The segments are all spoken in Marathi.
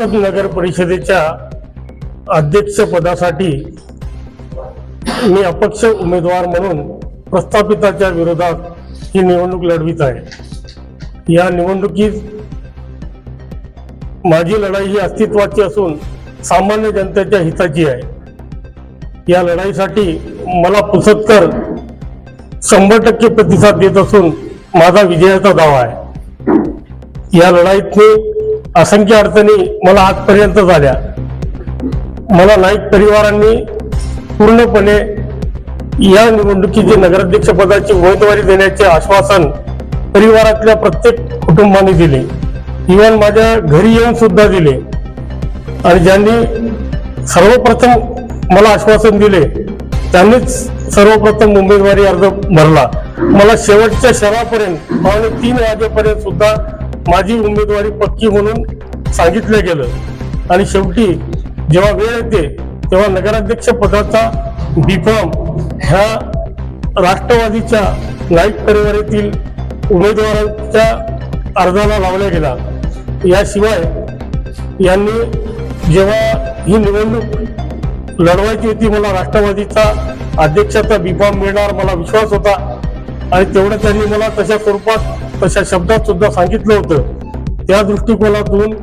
नगर परिषदेच्या अध्यक्षपदासाठी मी अपक्ष उमेदवार म्हणून प्रस्थापिताच्या विरोधात ही निवडणूक लढवित आहे. या निवडणुकीत माझी लढाई ही अस्तित्वाची असून सामान्य जनतेच्या हिताची आहे. या लढाईसाठी मला पुसतकर शंभर टक्के प्रतिसाद देत असून माझा विजयाचा दावा आहे. या लढाईत मी असंख्य अडचणी मला आजपर्यंत झाल्या. मला नाईक परिवारांनी पूर्णपणे या निवडणुकीची नगराध्यक्ष पदाची उमेदवारी देण्याचे आश्वासन परिवारातल्या प्रत्येक कुटुंबाने दिले. इव्हन माझ्या घरी येऊन सुद्धा दिले. आणि ज्यांनी सर्वप्रथम मला आश्वासन दिले त्यांनीच सर्वप्रथम उमेदवारी अर्ज भरला. मला शेवटच्या शहरापर्यंत पावणे तीन वाजेपर्यंत सुद्धा माझी उमेदवारी पक्की म्हणून सांगितलं गेलं. आणि शेवटी जेव्हा वेळ येते तेव्हा नगराध्यक्ष पदाचा बीफॉर्म ह्या राष्ट्रवादीच्या नाईक परिवारातील उमेदवारांच्या अर्जाला लावला गेला. याशिवाय यांनी जेव्हा ही निवडणूक लढवायची होती मला राष्ट्रवादीचा अध्यक्षाचा बीफॉर्म मिळणार मला विश्वास होता. आणि तेवढं त्यांनी मला तशा स्वरूपात तशा शब्दात सुद्धा सांगितलं होतं. त्या दृष्टिकोनातून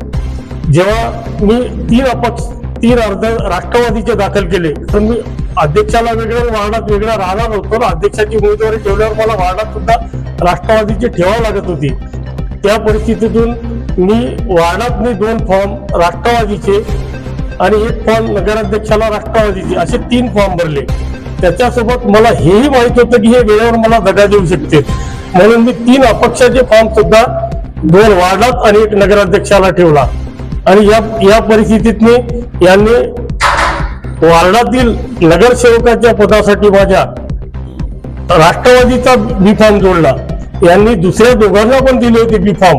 जेव्हा मी तीन अपक्ष तीन अर्ज राष्ट्रवादीचे दाखल केले तर मी अध्यक्षाला वेगळं वार्डात वेगळा राहणार होतो. ना अध्यक्षाची उमेदवारी ठेवल्यावर मला वार्डात सुद्धा राष्ट्रवादीचे ठेवावं लागत होती. त्या परिस्थितीतून मी वार्डात मी दोन फॉर्म राष्ट्रवादीचे आणि एक फॉर्म नगराध्यक्षाला राष्ट्रवादीचे असे तीन फॉर्म भरले. त्याच्यासोबत मला हेही माहीत होतं की हे वेळेवर मला दगा देऊ शकते म्हणून मी तीन अपक्षाचे फॉर्म सुद्धा दोन वार्डात आणि एक नगराध्यक्षाला ठेवला. आणि या या परिस्थितीत मी यांनी वार्डातील नगरसेवकाच्या पदासाठी माझ्या राष्ट्रवादीचा बी फॉर्म जोडला. यांनी दुसऱ्या दोघांना पण दिले होते बी फॉर्म.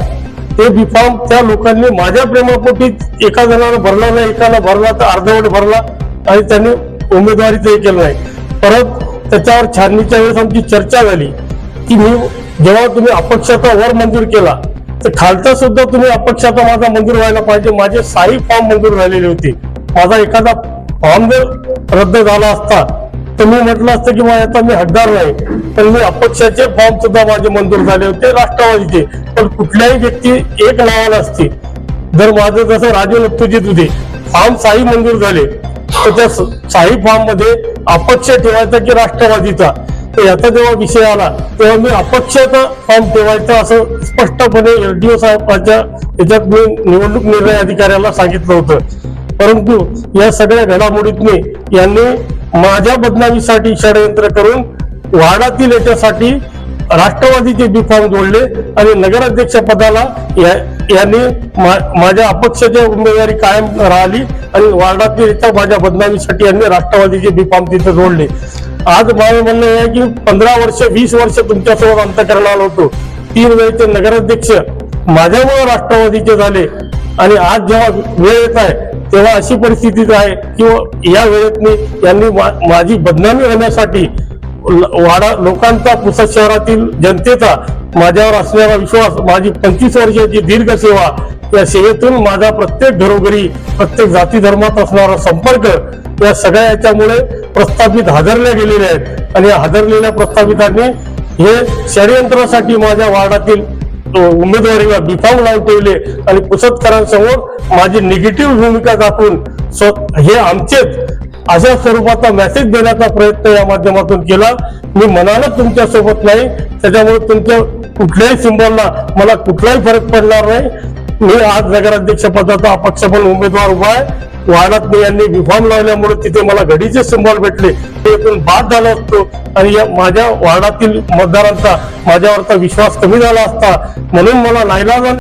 ते बी फॉर्म त्या लोकांनी माझ्या प्रेमापोटीत एका जणाला भरला नाही एकाला भरला तर अर्धवट भरला आणि त्यांनी उमेदवारीचं हे केलं नाही. परत त्याच्यावर छाननीच्या वेळेस आमची चर्चा झाली की मी जेव्हा तुम्ही अपक्षाचा वर मंजूर केला तर खालचा सुद्धा तुम्ही अपक्षाचा माझा मंजूर व्हायला पाहिजे. माझे साई फॉर्म मंजूर झालेले होते. माझा एखादा फॉर्म जर रद्द झाला असता तर मी म्हटलं असतं की माझ्या आता मी हद्दार नाही. पण मी अपक्षाचे फॉर्म सुद्धा माझे मंजूर झाले होते राष्ट्रवादीचे. पण कुठल्याही व्यक्ती एक नावाला असते. जर माझं जसं राजू लत्तूजीत होते फॉर्म साई मंजूर झाले तर त्या साई फॉर्ममध्ये अपक्ष ठेवायचा की राष्ट्रवादीचा? तर याचा जेव्हा विषय आला तेव्हा मी अपक्षाचा फॉर्म ठेवायचा असं स्पष्टपणे एलडीओ साहेबांच्या याच्यात मी निवडणूक निर्णय अधिकाऱ्याला सांगितलं होतं. परंतु या सगळ्या घडामोडीतने यांनी माझ्या बदनामीसाठी षडयंत्र करून वार्डातील याच्यासाठी राष्ट्रवादीचे बी फॉर्म जोडले आणि नगराध्यक्ष पदाला या- यांनी माझ्या अपक्षाची उमेदवारी कायम राहिली आणि वार्डातील माझ्या बदनामीसाठी यांनी राष्ट्रवादीचे बी फॉर्म तिथे जोडले. आज माझं म्हणणं आहे की पंधरा वर्ष वीस वर्ष तुमच्यासोबत अंतकरणाला होतो. तीन वेळचे नगराध्यक्ष माझ्यामुळे राष्ट्रवादीचे झाले. आणि आज जेव्हा वेळ येत आहे तेव्हा अशी परिस्थितीच आहे की या वेळेत मी यांनी माझी बदनामी होण्यासाठी वाडा लोकांचा पुसद शहरातील जनतेचा माझ्यावर असलेला विश्वास माझी पंचवीस वर्षाची दीर्घ सेवा या सेवेतून माझा प्रत्येक घरोघरी प्रत्येक जाती धर्मात असणारा संपर्क या सगळ्या याच्यामुळे प्रस्थापित हादरल्या गेलेले आहेत. आणि या हादरलेल्या प्रस्थापितांनी हे षडयंत्रासाठी माझ्या वार्डातील उमेदवारीला बिफाम लावून ठेवले. आणि पुसतकरांसमोर माझी निगेटिव्ह भूमिका दाखवून स्व- हे आमचेच अशा स्वरूपाचा मेसेज देण्याचा प्रयत्न या माध्यमातून केला. मी मनानं तुमच्यासोबत नाही. त्याच्यामुळे तुमच्या कुठल्याही सिंबॉलला मला कुठलाही फरक पडणार नाही. मी आज नगराध्यक्ष पदाचा अपक्ष पण उमेदवार उभा आहे. वार्डात मी यांनी विफॉर्म लावल्यामुळे तिथे मला घडीचे सिंबॉल भेटले. ते बाद झालो असतो. आणि या माझ्या वार्डातील मतदारांचा माझ्यावरचा विश्वास कमी झाला असता. म्हणून मला नाईलाजाने